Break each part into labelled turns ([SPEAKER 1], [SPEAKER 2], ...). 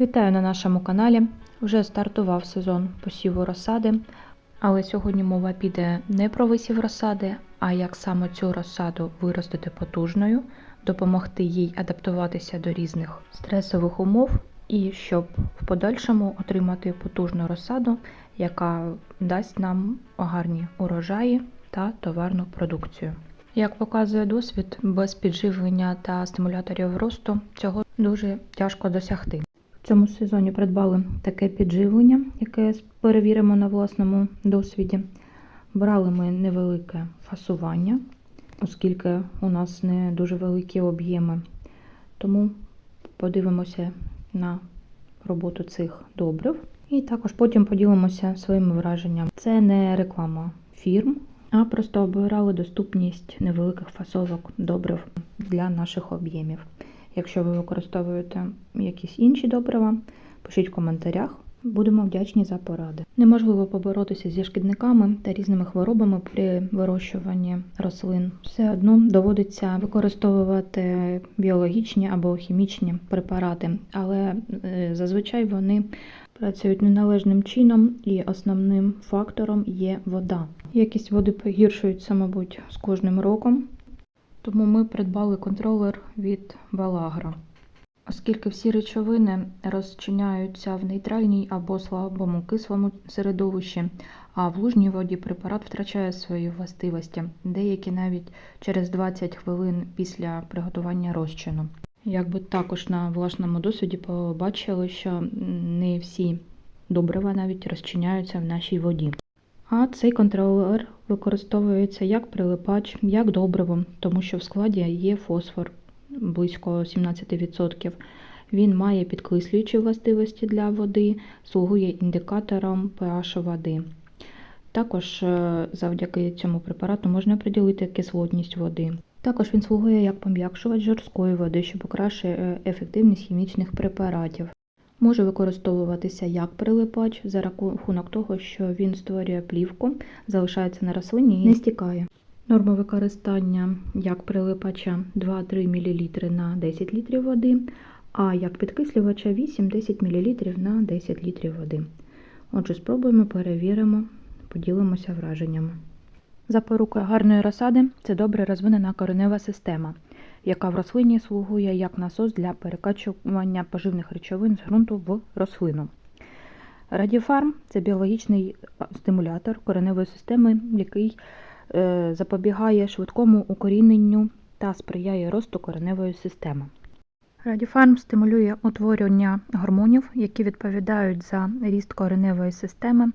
[SPEAKER 1] Вітаю на нашому каналі. Вже стартував сезон посіву розсади, але сьогодні мова піде не про висів розсади, а як саме цю розсаду виростити потужною, допомогти їй адаптуватися до різних стресових умов і щоб в подальшому отримати потужну розсаду, яка дасть нам гарні урожаї та товарну продукцію. Як показує досвід, без підживлення та стимуляторів росту цього дуже тяжко досягти. В цьому сезоні придбали таке підживлення, яке перевіримо на власному досвіді. Брали ми невелике фасування, оскільки у нас не дуже великі об'єми. Тому подивимося на роботу цих добрив. І також потім поділимося своїми враженнями. Це не реклама фірм, а просто обирали доступність невеликих фасовок добрив для наших об'ємів. Якщо ви використовуєте якісь інші добрива, пишіть в коментарях. Будемо вдячні за поради. Неможливо поборотися зі шкідниками та різними хворобами при вирощуванні рослин. Все одно доводиться використовувати біологічні або хімічні препарати, але е, зазвичай вони працюють неналежним чином, і основним фактором є вода. Якість води погіршується, мабуть, з кожним роком. Тому ми придбали контролер від Балагра. Оскільки всі речовини розчиняються в нейтральній або слабому кислому середовищі, а в лужній воді препарат втрачає свої властивості, деякі навіть через 20 хвилин після приготування розчину. Якби також на власному досвіді побачили, що не всі добрива навіть розчиняються в нашій воді. А цей контролер використовується як прилипач, як добриво, тому що в складі є фосфор близько 17%. Він має підкислюючі властивості для води, слугує індикатором pH води. Також е, завдяки цьому препарату можна приділити кислотність води. Також він слугує як пом'якшувач жорсткої води, що покращує ефективність хімічних препаратів. Може використовуватися як прилипач за рахунок того, що він створює плівку, залишається на рослині і не стікає. Норма використання як прилипача 2-3 мл на 10 літрів води, а як підкислювача 8-10 мл на 10 літрів води. Отже, спробуємо, перевіримо, поділимося враженнями. Запорука гарної розсади це добре розвинена коренева система, яка в рослині слугує як насос для перекачування поживних речовин з ґрунту в рослину. Радіфарм це біологічний стимулятор кореневої системи, який е, запобігає швидкому укоріненню та сприяє росту кореневої системи. Радіфарм стимулює утворення гормонів, які відповідають за ріст кореневої системи,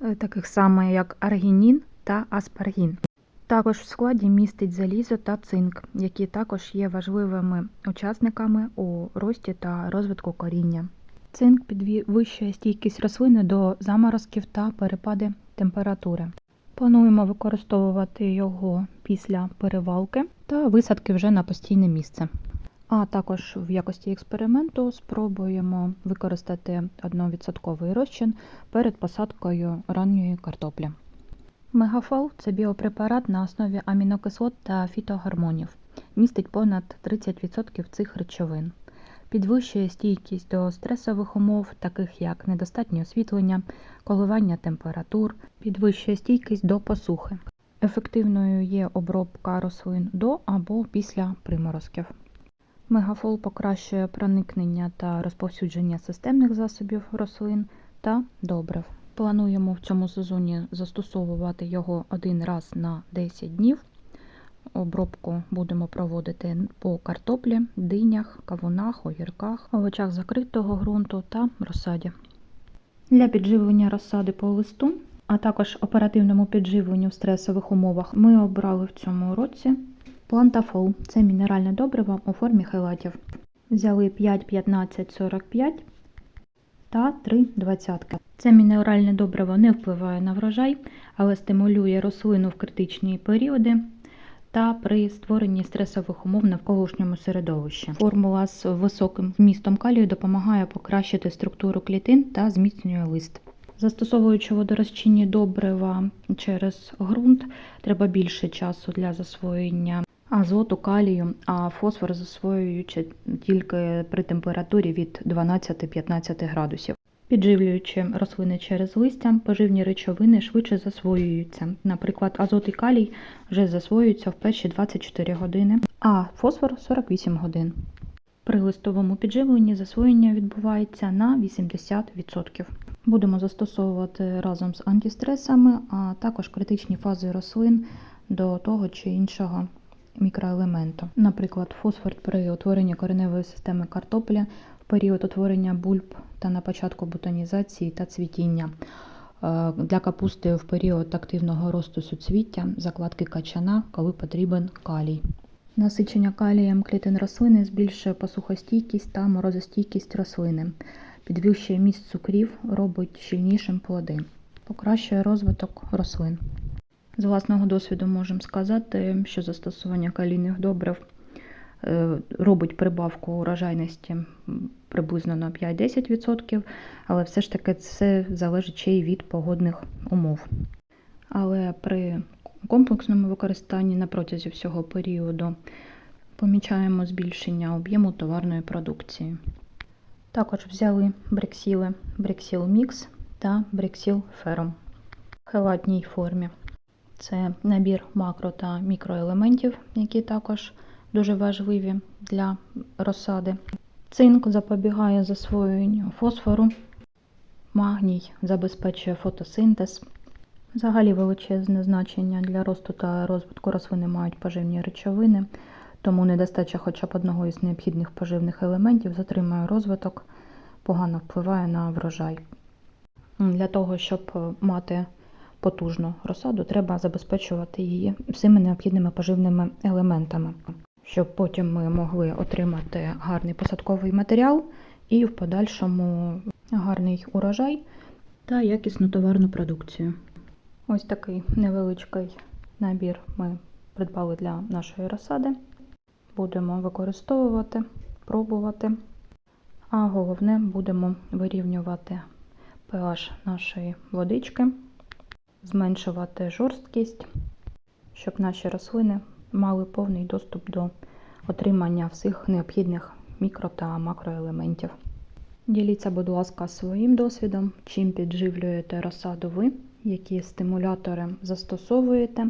[SPEAKER 1] е, таких саме як аргінін та аспаргін. Також в складі містить залізо та цинк, які також є важливими учасниками у рості та розвитку коріння. Цинк підвищує стійкість рослини до заморозків та перепади температури. Плануємо використовувати його після перевалки та висадки вже на постійне місце. А також в якості експерименту спробуємо використати 1% розчин перед посадкою ранньої картоплі. Мегафол це біопрепарат на основі амінокислот та фітогормонів. Містить понад 30% цих речовин. Підвищує стійкість до стресових умов, таких як недостатнє освітлення, коливання температур, підвищує стійкість до посухи. Ефективною є обробка рослин до або після приморозків. Мегафол покращує проникнення та розповсюдження системних засобів рослин та добрив. Плануємо в цьому сезоні застосовувати його один раз на 10 днів. Обробку будемо проводити по картоплі, динях, кавунах, огірках, овочах закритого ґрунту та розсаді. Для підживлення розсади по листу, а також оперативному підживленню в стресових умовах ми обрали в цьому році плантафол. Це мінеральне добриво у формі хелатів. Взяли 5, 15, 45 та 3 двадцятки. Це мінеральне добриво не впливає на врожай, але стимулює рослину в критичні періоди та при створенні стресових умов навколишньому середовищі. Формула з високим вмістом калію допомагає покращити структуру клітин та зміцнює лист. Застосовуючи водорозчинні добрива через ґрунт, треба більше часу для засвоєння азоту, калію, а фосфор засвоюючи тільки при температурі від 12-15 градусів. Підживлюючи рослини через листя, поживні речовини швидше засвоюються. Наприклад, азот і калій вже засвоюються в перші 24 години, а фосфор 48 годин. При листовому підживленні засвоєння відбувається на 80%. Будемо застосовувати разом з антистресами, а також критичні фази рослин до того чи іншого мікроелементу. Наприклад, фосфор при утворенні кореневої системи картопля в період утворення бульб та на початку бутонізації та цвітіння. Е, Для капусти в період активного росту суцвіття, закладки качана, коли потрібен калій. Насичення калієм клітин рослини збільшує посухостійкість та морозостійкість рослини, підвищує міст цукрів, робить щільнішим плоди, покращує розвиток рослин. З власного досвіду можемо сказати, що застосування калійних добрив е, робить прибавку урожайності приблизно на 5-10%, але все ж таки це залежить ще й від погодних умов. Але при комплексному використанні на протязі всього періоду помічаємо збільшення об'єму товарної продукції. Також взяли брексіли Брексіл Мікс та Брексіл Фером в хелатній формі. Це набір макро та мікроелементів, які також дуже важливі для розсади. Цинк запобігає засвоєнню фосфору, магній забезпечує фотосинтез. Взагалі величезне значення для росту та розвитку рослини мають поживні речовини, тому недостача хоча б одного із необхідних поживних елементів затримує розвиток, погано впливає на врожай. Для того, щоб мати потужну розсаду, треба забезпечувати її всіми необхідними поживними елементами, щоб потім ми могли отримати гарний посадковий матеріал і в подальшому гарний урожай та якісну товарну продукцію. Ось такий невеличкий набір ми придбали для нашої розсади. Будемо використовувати, пробувати. А головне, будемо вирівнювати pH нашої водички, зменшувати жорсткість, щоб наші рослини мали повний доступ до отримання всіх необхідних мікро та макроелементів. Діліться, будь ласка, своїм досвідом, чим підживлюєте розсаду ви, які стимулятори застосовуєте,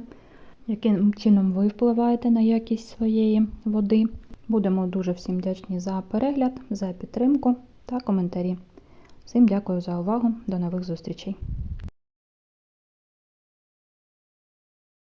[SPEAKER 1] яким чином ви впливаєте на якість своєї води. Будемо дуже всім вдячні за перегляд, за підтримку та коментарі. Всім дякую за увагу. До нових зустрічей!